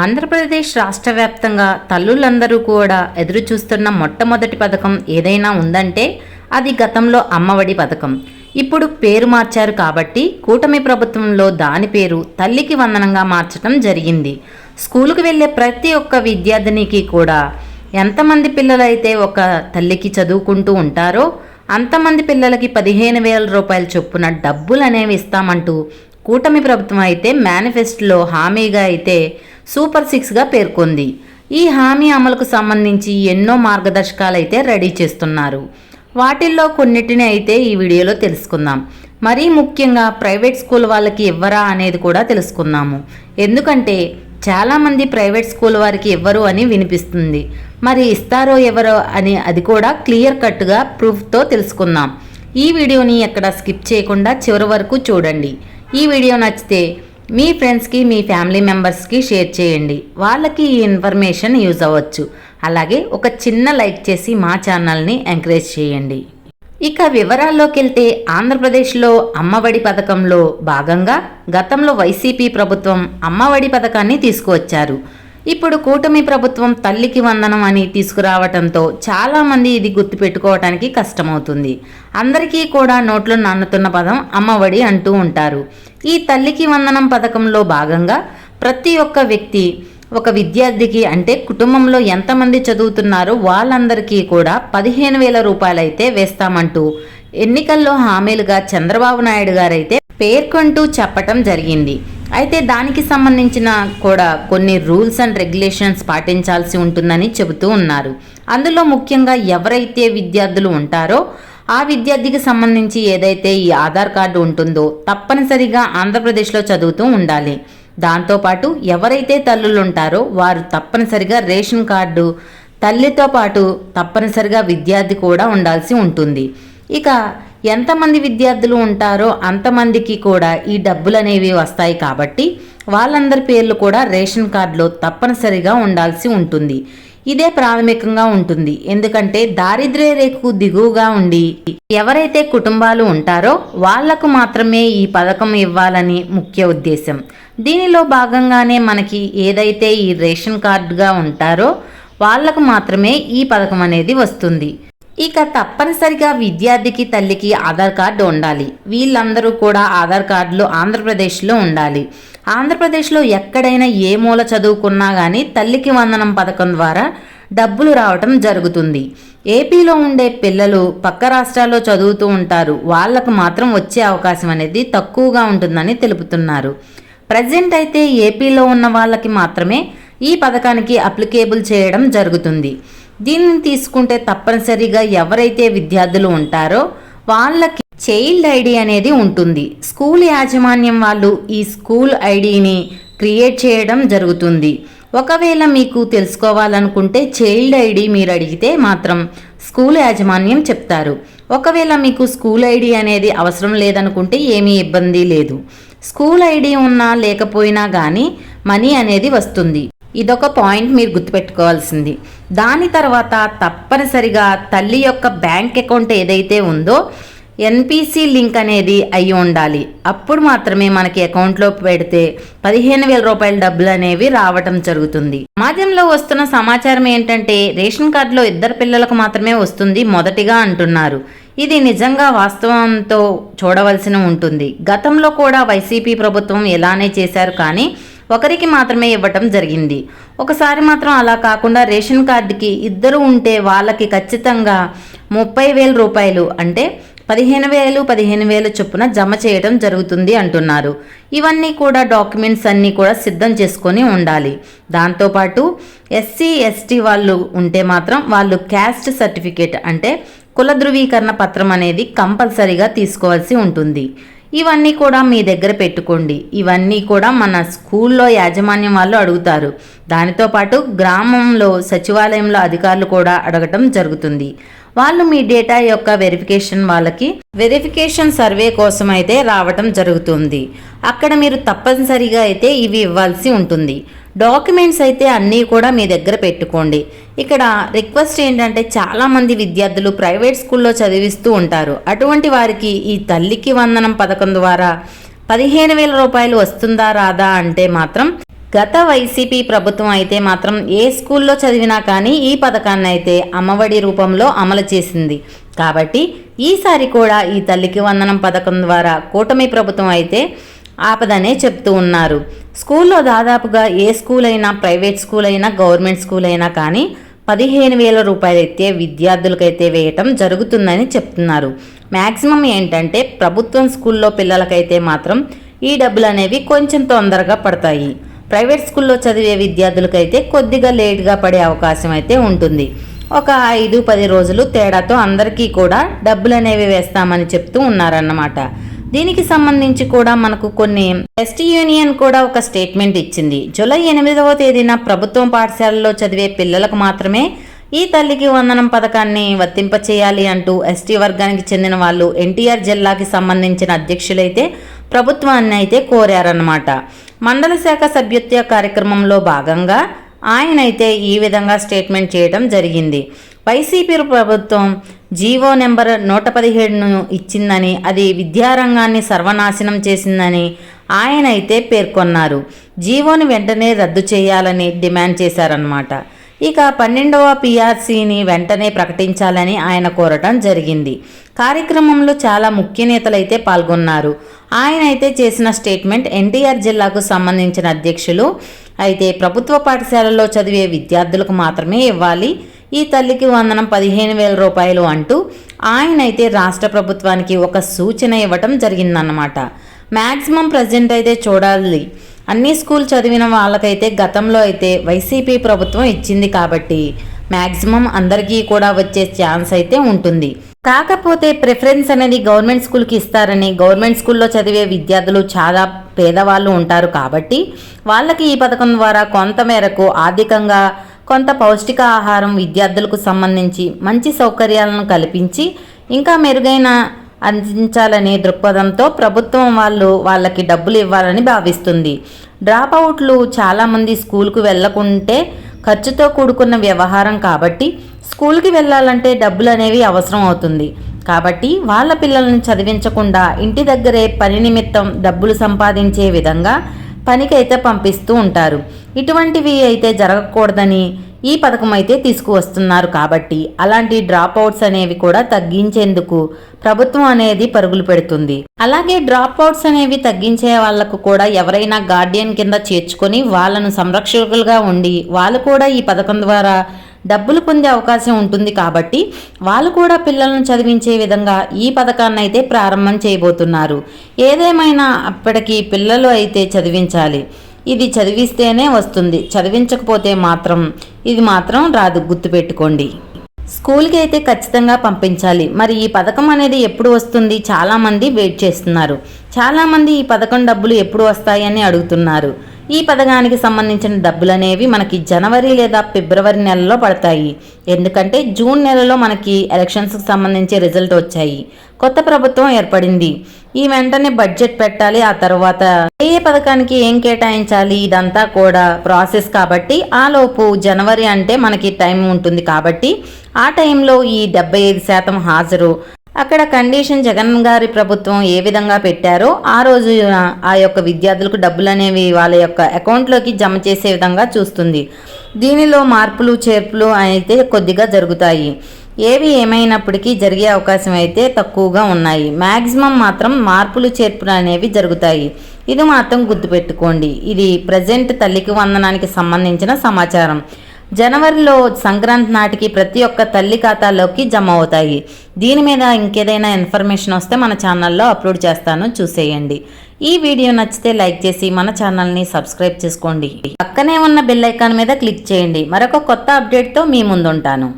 ఆంధ్రప్రదేశ్ రాష్ట్ర వ్యాప్తంగా తల్లులందరూ కూడా ఎదురు చూస్తున్న మొట్టమొదటి పథకం ఏదైనా ఉందంటే అది గతంలో అమ్మఒడి పథకం. ఇప్పుడు పేరు మార్చారు కాబట్టి కూటమి ప్రభుత్వంలో దాని పేరు తల్లికి వందనంగా మార్చడం జరిగింది. స్కూలుకు వెళ్ళే ప్రతి ఒక్క విద్యార్థినికి కూడా ఎంతమంది పిల్లలైతే ఒక తల్లికి చదువుకుంటూ ఉంటారో అంతమంది పిల్లలకి పదిహేను వేల రూపాయల చొప్పున డబ్బులు అనేవి ఇస్తామంటూ కూటమి ప్రభుత్వం అయితే మేనిఫెస్టోలో హామీగా అయితే సూపర్ సిక్స్గా పేర్కొంది. ఈ హామీ అమలుకు సంబంధించి ఎన్నో మార్గదర్శకాలు అయితే రెడీ చేస్తున్నారు. వాటిల్లో కొన్నిటిని అయితే ఈ వీడియోలో తెలుసుకుందాం. మరీ ముఖ్యంగా ప్రైవేట్ స్కూల్ వాళ్ళకి ఇవ్వరా అనేది కూడా తెలుసుకుందాము. ఎందుకంటే చాలామంది ప్రైవేట్ స్కూల్ వారికి ఇవ్వరు అని వినిపిస్తుంది. మరి ఇస్తారో ఎవరో అని అది కూడా క్లియర్ కట్గా ప్రూఫ్తో తెలుసుకుందాం. ఈ వీడియోని ఎక్కడ స్కిప్ చేయకుండా చివరి వరకు చూడండి. ఈ వీడియో నచ్చితే మీ ఫ్రెండ్స్కి మీ ఫ్యామిలీ మెంబర్స్కి షేర్ చేయండి. వాళ్ళకి ఈ ఇన్ఫర్మేషన్ యూజ్ అవ్వచ్చు. అలాగే ఒక చిన్న లైక్ చేసి మా ఛానల్ని ఎంకరేజ్ చేయండి. ఇక వివరాల్లోకి వెళ్తే ఆంధ్రప్రదేశ్లో అమ్మఒడి పథకంలో భాగంగా గతంలో వైసీపీ ప్రభుత్వం అమ్మఒడి పథకాన్ని తీసుకువచ్చారు. ఇప్పుడు కూటమి ప్రభుత్వం తల్లికి వందనం అని తీసుకురావటంతో చాలామంది ఇది గుర్తుపెట్టుకోవటానికి కష్టమవుతుంది. అందరికీ కూడా నోట్లో నాన్నుతున్న పదం అమ్మఒడి అంటూ ఉంటారు. ఈ తల్లికి వందనం పథకంలో భాగంగా ప్రతి ఒక్క వ్యక్తి ఒక విద్యార్థికి అంటే కుటుంబంలో ఎంతమంది చదువుతున్నారో వాళ్ళందరికీ కూడా పదిహేను వేల రూపాయలైతే వేస్తామంటూ ఎన్నికల్లో హామీలుగా చంద్రబాబు నాయుడు గారైతే పేర్కొంటూ చెప్పటం జరిగింది. అయితే దానికి సంబంధించిన కూడా కొన్ని రూల్స్ అండ్ రెగ్యులేషన్స్ పాటించాల్సి ఉంటుందని చెబుతూ ఉన్నారు. అందులో ముఖ్యంగా ఎవరైతే విద్యార్థులు ఉంటారో ఆ విద్యార్థికి సంబంధించి ఏదైతే ఈ ఆధార్ కార్డు ఉంటుందో తప్పనిసరిగా ఆంధ్రప్రదేశ్లో చదువుతూ ఉండాలి. దాంతోపాటు ఎవరైతే తల్లులు ఉంటారో వారు తప్పనిసరిగా రేషన్ కార్డు తల్లితో పాటు తప్పనిసరిగా విద్యార్థి కూడా ఉండాల్సి ఉంటుంది. ఇక ఎంతమంది విద్యార్థులు ఉంటారో అంతమందికి కూడా ఈ డబ్బులు అనేవి వస్తాయి కాబట్టి వాళ్ళందరి పేర్లు కూడా రేషన్ కార్డులో తప్పనిసరిగా ఉండాల్సి ఉంటుంది. ఇదే ప్రాథమికంగా ఉంటుంది. ఎందుకంటే దారిద్ర్య రేఖకు దిగువగా ఉండి ఎవరైతే కుటుంబాలు ఉంటారో వాళ్ళకు మాత్రమే ఈ పథకం ఇవ్వాలని ముఖ్య ఉద్దేశం. దీనిలో భాగంగానే మనకి ఏదైతే ఈ రేషన్ కార్డుగా ఉంటారో వాళ్ళకు మాత్రమే ఈ పథకం అనేది వస్తుంది. ఇక తప్పనిసరిగా విద్యార్థికి తల్లికి ఆధార్ కార్డు ఉండాలి. వీళ్ళందరూ కూడా ఆధార్ కార్డులు ఆంధ్రప్రదేశ్లో ఉండాలి. ఆంధ్రప్రదేశ్లో ఎక్కడైనా ఏ మూల చదువుకున్నా కానీ తల్లికి వందనం పథకం ద్వారా డబ్బులు రావటం జరుగుతుంది. ఏపీలో ఉండే పిల్లలు పక్క రాష్ట్రాల్లో చదువుతూ ఉంటారు. వాళ్ళకు మాత్రం వచ్చే అవకాశం అనేది తక్కువగా ఉంటుందని తెలుపుతున్నారు. ప్రజెంట్ అయితే ఏపీలో ఉన్న వాళ్ళకి మాత్రమే ఈ పథకానికి అప్లికేబుల్ చేయడం జరుగుతుంది. దీనిని తీసుకుంటే తప్పనిసరిగా ఎవరైతే విద్యార్థులు ఉంటారో వాళ్ళకి చైల్డ్ ఐడి అనేది ఉంటుంది. స్కూల్ యాజమాన్యం వాళ్ళు ఈ స్కూల్ ఐడిని క్రియేట్ చేయడం జరుగుతుంది. ఒకవేళ మీకు తెలుసుకోవాలనుకుంటే చైల్డ్ ఐడి మీరు అడిగితే మాత్రం స్కూల్ యాజమాన్యం చెప్తారు. ఒకవేళ మీకు స్కూల్ ఐడి అనేది అవసరం లేదనుకుంటే ఏమీ ఇబ్బంది లేదు. స్కూల్ ఐడి ఉన్నా లేకపోయినా కానీ మనీ అనేది వస్తుంది. ఇదొక పాయింట్ మీరు గుర్తుపెట్టుకోవాల్సింది. దాని తర్వాత తప్పనిసరిగా తల్లి యొక్క బ్యాంక్ అకౌంట్ ఏదైతే ఉందో ఎన్పిసి లింక్ అనేది అయి ఉండాలి. అప్పుడు మాత్రమే మనకి అకౌంట్లో పెడితే పదిహేను వేల రూపాయల డబ్బులు అనేవి రావటం జరుగుతుంది. సమాజంలో వస్తున్న సమాచారం ఏంటంటే రేషన్ కార్డులో ఇద్దరు పిల్లలకు మాత్రమే వస్తుంది మొదటిగా అంటున్నారు. ఇది నిజంగా వాస్తవంతో చూడవలసిన ఉంటుంది. గతంలో కూడా వైసీపీ ప్రభుత్వం ఎలానే చేశారు కానీ ఒకరికి మాత్రమే ఇవ్వటం జరిగింది. ఒకసారి మాత్రం అలా కాకుండా రేషన్ కార్డుకి ఇద్దరు ఉంటే వాళ్ళకి ఖచ్చితంగా ముప్పై వేల రూపాయలు అంటే పదిహేను వేలు పదిహేను వేలు చొప్పున జమ చేయడం జరుగుతుంది అంటున్నారు. ఇవన్నీ కూడా డాక్యుమెంట్స్ అన్నీ కూడా సిద్ధం చేసుకొని ఉండాలి. దాంతోపాటు ఎస్సీ ఎస్టీ వాళ్ళు ఉంటే మాత్రం వాళ్ళు క్యాస్ట్ సర్టిఫికేట్ అంటే కుల ధృవీకరణ పత్రం అనేది కంపల్సరీగా తీసుకోవాల్సి ఉంటుంది. ఇవన్నీ కూడా మీ దగ్గర పెట్టుకోండి. ఇవన్నీ కూడా మన స్కూల్లో యాజమాన్యం వాళ్ళు అడుగుతారు. దానితో పాటు గ్రామంలో సచివాలయంలో అధికారులు కూడా అడగటం జరుగుతుంది. వాళ్ళు మీ డేటా యొక్క వెరిఫికేషన్ వాళ్ళకి వెరిఫికేషన్ సర్వే కోసం అయితే రావటం జరుగుతుంది. అక్కడ మీరు తప్పనిసరిగా అయితే ఇవి ఇవ్వాల్సి ఉంటుంది. డాక్యుమెంట్స్ అయితే అన్నీ కూడా మీ దగ్గర పెట్టుకోండి. ఇక్కడ రిక్వెస్ట్ ఏంటంటే చాలామంది విద్యార్థులు ప్రైవేట్ స్కూల్లో చదివిస్తూ ఉంటారు. అటువంటి వారికి ఈ తల్లికి వందనం పథకం ద్వారా పదిహేను వేల రూపాయలు వస్తుందా రాదా అంటే మాత్రం గత వైసీపీ ప్రభుత్వం అయితే మాత్రం ఏ స్కూల్లో చదివినా కానీ ఈ పథకాన్ని అయితే అమ్మఒడి రూపంలో అమలు చేసింది. కాబట్టి ఈసారి కూడా ఈ తల్లికి వందనం పథకం ద్వారా కూటమి ప్రభుత్వం అయితే ఆపదనే చెప్తూ ఉన్నారు. స్కూల్లో దాదాపుగా ఏ స్కూల్ అయినా ప్రైవేట్ స్కూల్ అయినా గవర్నమెంట్ స్కూల్ అయినా కానీ పదిహేను వేల రూపాయలైతే విద్యార్థులకైతే వేయటం జరుగుతుందని చెప్తున్నారు. మ్యాక్సిమం ఏంటంటే ప్రభుత్వం స్కూల్లో పిల్లలకైతే మాత్రం ఈ డబ్బులు అనేవి కొంచెం తొందరగా పడతాయి. ప్రైవేట్ స్కూల్లో చదివే విద్యార్థులకైతే కొద్దిగా లేట్గా పడే అవకాశం అయితే ఉంటుంది. ఒక ఐదు పది రోజులు తేడాతో అందరికీ కూడా డబ్బులు అనేవి వేస్తామని చెప్తూ ఉన్నారన్నమాట. దీనికి సంబంధించి కూడా మనకు కొన్ని ఎస్టీ యూనియన్ కూడా ఒక స్టేట్మెంట్ ఇచ్చింది. జూలై ఎనిమిదవ తేదీన ప్రభుత్వం పాఠశాలలో చదివే పిల్లలకు మాత్రమే ఈ తల్లికి వందనం పథకాన్ని వర్తింపచేయాలి అంటూ ఎస్టీ వర్గానికి చెందిన వాళ్ళు ఎన్టీఆర్ జిల్లాకి సంబంధించిన అధ్యక్షులైతే ప్రభుత్వాన్ని అయితే కోరారన్నమాట. మండల శాఖ సభ్యత్వ కార్యక్రమంలో భాగంగా ఆయన అయితే ఈ విధంగా స్టేట్మెంట్ చేయడం జరిగింది. వైసీపీ ప్రభుత్వం జీవో నెంబర్ నూట పదిహేడును ఇచ్చిందని అది విద్యారంగాన్ని సర్వనాశనం చేసిందని ఆయన అయితే పేర్కొన్నారు. జీవోని వెంటనే రద్దు చేయాలని డిమాండ్ చేశారన్నమాట. ఇక పన్నెండవ పిఆర్సీని వెంటనే ప్రకటించాలని ఆయన కోరటం జరిగింది. కార్యక్రమంలో చాలా ముఖ్య నేతలైతే పాల్గొన్నారు. ఆయన అయితే చేసిన స్టేట్మెంట్ ఎన్టీఆర్ జిల్లాకు సంబంధించిన అధ్యక్షులు. అయితే ప్రభుత్వ పాఠశాలలో చదివే విద్యార్థులకు మాత్రమే ఇవ్వాలి. ఈ తల్లికి వందనం పదిహేను వేల రూపాయలు అంటూ ఆయన అయితే రాష్ట్ర ప్రభుత్వానికి ఒక సూచన ఇవ్వటం జరిగిందన్నమాట. మ్యాక్సిమం ప్రజెంట్ అయితే చూడాలి. అన్ని స్కూల్ చదివిన వాళ్ళకైతే గతంలో అయితే వైసీపీ ప్రభుత్వం ఇచ్చింది కాబట్టి మ్యాక్సిమం అందరికీ కూడా వచ్చే ఛాన్స్ అయితే ఉంటుంది. కాకపోతే ప్రిఫరెన్స్ అనేది గవర్నమెంట్ స్కూల్కి ఇస్తారని గవర్నమెంట్ స్కూల్లో చదివే విద్యార్థులు చాలా పేదవాళ్ళు ఉంటారు కాబట్టి వాళ్ళకి ఈ పథకం ద్వారా కొంత మేరకు ఆర్థికంగా కొంత పౌష్టిక ఆహారం విద్యార్థులకు సంబంధించి మంచి సౌకర్యాలను కల్పించి ఇంకా మెరుగైన అందించాలనే దృక్పథంతో ప్రభుత్వం వాళ్ళు వాళ్ళకి డబ్బులు ఇవ్వాలని భావిస్తుంది. డ్రాప్ అవుట్లు చాలామంది స్కూల్కు వెళ్ళకుంటే ఖర్చుతో కూడుకున్న వ్యవహారం కాబట్టి స్కూల్కి వెళ్ళాలంటే డబ్బులు అనేవి అవసరం అవుతుంది. కాబట్టి వాళ్ళ పిల్లల్ని చదివించకుండా ఇంటి దగ్గరే పని నిమిత్తం డబ్బులు సంపాదించే విధంగా పనికైతే పంపిస్తూ ఉంటారు. ఇటువంటివి అయితే జరగకూడదని ఈ పథకం అయితే తీసుకువస్తున్నారు కాబట్టి అలాంటి డ్రాప్ అవుట్స్ అనేవి కూడా తగ్గించేందుకు ప్రభుత్వం అనేది పరుగులు పెడుతుంది. అలాగే డ్రాప్ అవుట్స్ అనేవి తగ్గించే వాళ్ళకు కూడా ఎవరైనా గార్డియన్ కింద చేర్చుకొని వాళ్ళను సంరక్షకులుగా ఉండి వాళ్ళు కూడా ఈ పథకం ద్వారా డబ్బులు పొందే అవకాశం ఉంటుంది కాబట్టి వాళ్ళు కూడా పిల్లలను చదివించే విధంగా ఈ పథకాన్ని అయితే ప్రారంభం చేయబోతున్నారు. ఏదేమైనా అప్పటికి పిల్లలు అయితే చదివించాలి. ఇది చదివిస్తేనే వస్తుంది. చదివించకపోతే మాత్రం ఇది మాత్రం రాదు. గుర్తుపెట్టుకోండి. స్కూల్కి అయితే ఖచ్చితంగా పంపించాలి. మరి ఈ పథకం అనేది ఎప్పుడు వస్తుంది? చాలామంది వెయిట్ చేస్తున్నారు. చాలామంది ఈ పథకం డబ్బులు ఎప్పుడు వస్తాయని అడుగుతున్నారు. ఈ పథకానికి సంబంధించిన డబ్బులు అనేవి మనకి జనవరి లేదా ఫిబ్రవరి నెలలో పడతాయి. ఎందుకంటే జూన్ నెలలో మనకి ఎలక్షన్స్కి సంబంధించి రిజల్ట్ వచ్చాయి. కొత్త ప్రభుత్వం ఏర్పడింది. ఈ వెంటనే బడ్జెట్ పెట్టాలి. ఆ తర్వాత ఏ పథకానికి ఏం కేటాయించాలి? ఇదంతా కూడా ప్రాసెస్ కాబట్టి ఆ లోపు జనవరి అంటే మనకి టైం ఉంటుంది కాబట్టి ఆ టైంలో ఈ డెబ్బై ఐదు శాతం హాజరు. అక్కడ కండిషన్ జగన్ గారి ప్రభుత్వం ఏ విధంగా పెట్టారో ఆ రోజు ఆ యొక్క విద్యార్థులకు డబ్బులు అనేవి వాళ్ళ యొక్క అకౌంట్లోకి జమ చేసే విధంగా చూస్తుంది. దీనిలో మార్పులు చేర్పులు అయితే కొద్దిగా జరుగుతాయి. ఏవి ఏమైనప్పటికీ జరిగే అవకాశం అయితే తక్కువగా ఉన్నాయి. మ్యాక్సిమం మాత్రం మార్పులు చేర్పులు అనేవి జరుగుతాయి. ఇది మాత్రం గుర్తుపెట్టుకోండి. ఇది ప్రజెంట్ తల్లికి వందనానికి సంబంధించిన సమాచారం. జనవరిలో సంక్రాంతి నాటికి ప్రతి ఒక్క తల్లి ఖాతాలోకి జమ అవుతాయి. దీని మీద ఇంకేదైనా ఇన్ఫర్మేషన్ వస్తే మన ఛానల్లో అప్లోడ్ చేస్తాను. చూసేయండి. ఈ వీడియో నచ్చితే లైక్ చేసి మన ఛానల్ని సబ్స్క్రైబ్ చేసుకోండి. పక్కనే ఉన్న బెల్ ఐకాన్ మీద క్లిక్ చేయండి. మరొక కొత్త అప్డేట్తో మీ ముందుంటాను.